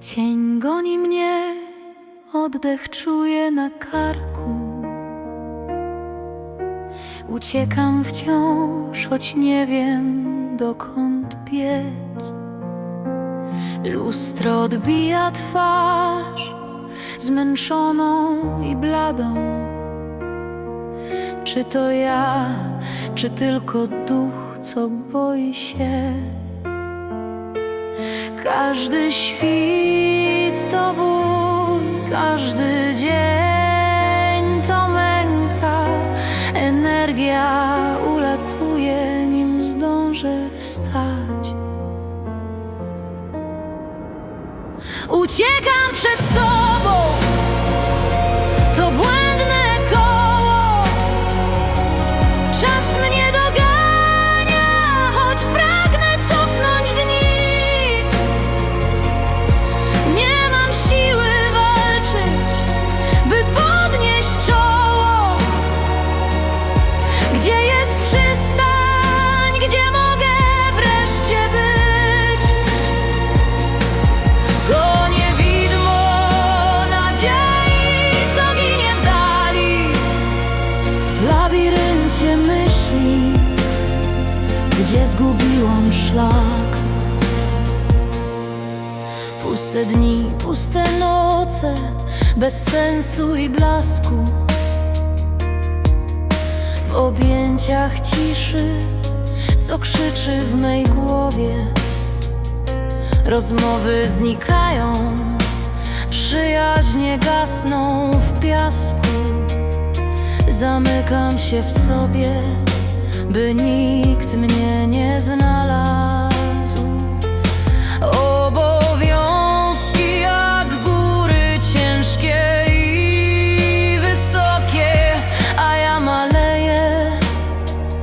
Cień goni mnie, oddech czuję na karku. Uciekam wciąż, choć nie wiem dokąd biec. Lustro odbija twarz, zmęczoną i bladą. Czy to ja, czy tylko duch, co boi się? Każdy świt to bój, każdy dzień to męka. Energia ulatuje, nim zdążę wstać. Uciekam przed sobą, gdzie zgubiłam szlak. Puste dni, puste noce, bez sensu i blasku. W objęciach ciszy, co krzyczy w mej głowie. Rozmowy znikają, przyjaźnie gasną w piasku. Zamykam się w sobie, by nikt mnie nie znalazł. Obowiązki jak góry ciężkie i wysokie, a ja maleję,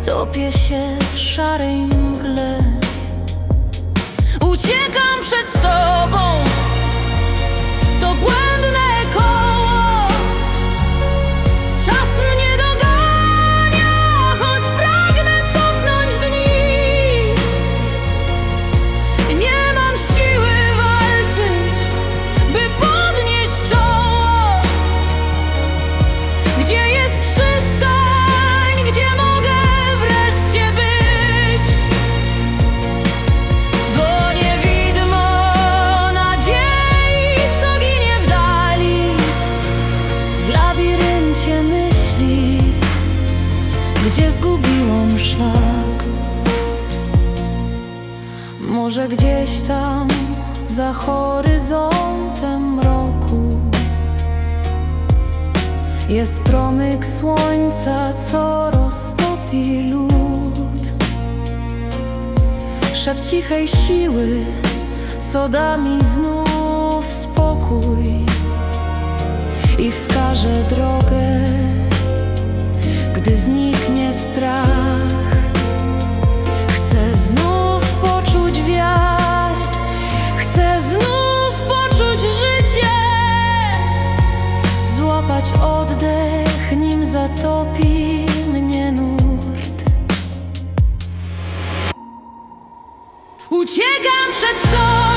topię się w szarej mgle. Uciekam przed sobą, gdzie zgubiłam szlak? Może gdzieś tam za horyzontem roku? Jest promyk słońca, co roztopi lód. Szept cichej siły, co da mi znów spokój i wskaże drogę, gdy zniknie strach. Chcę znów poczuć wiatr, chcę znów poczuć życie, złapać oddech, nim zatopi mnie nurt. Uciekam przed sobą,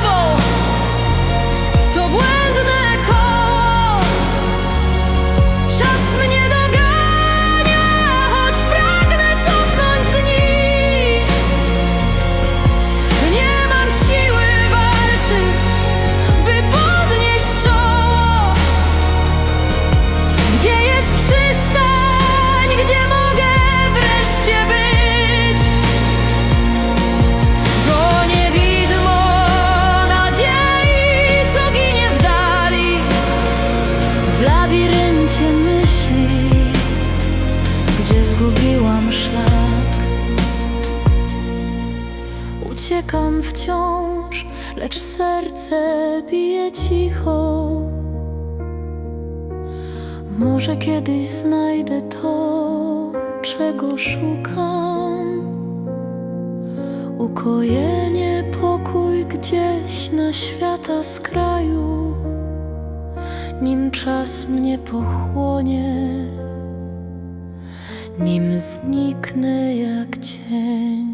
lecz serce bije cicho. Może kiedyś znajdę to, czego szukam. Ukojenie, pokój gdzieś na świata skraju, nim czas mnie pochłonie, nim zniknę jak cień.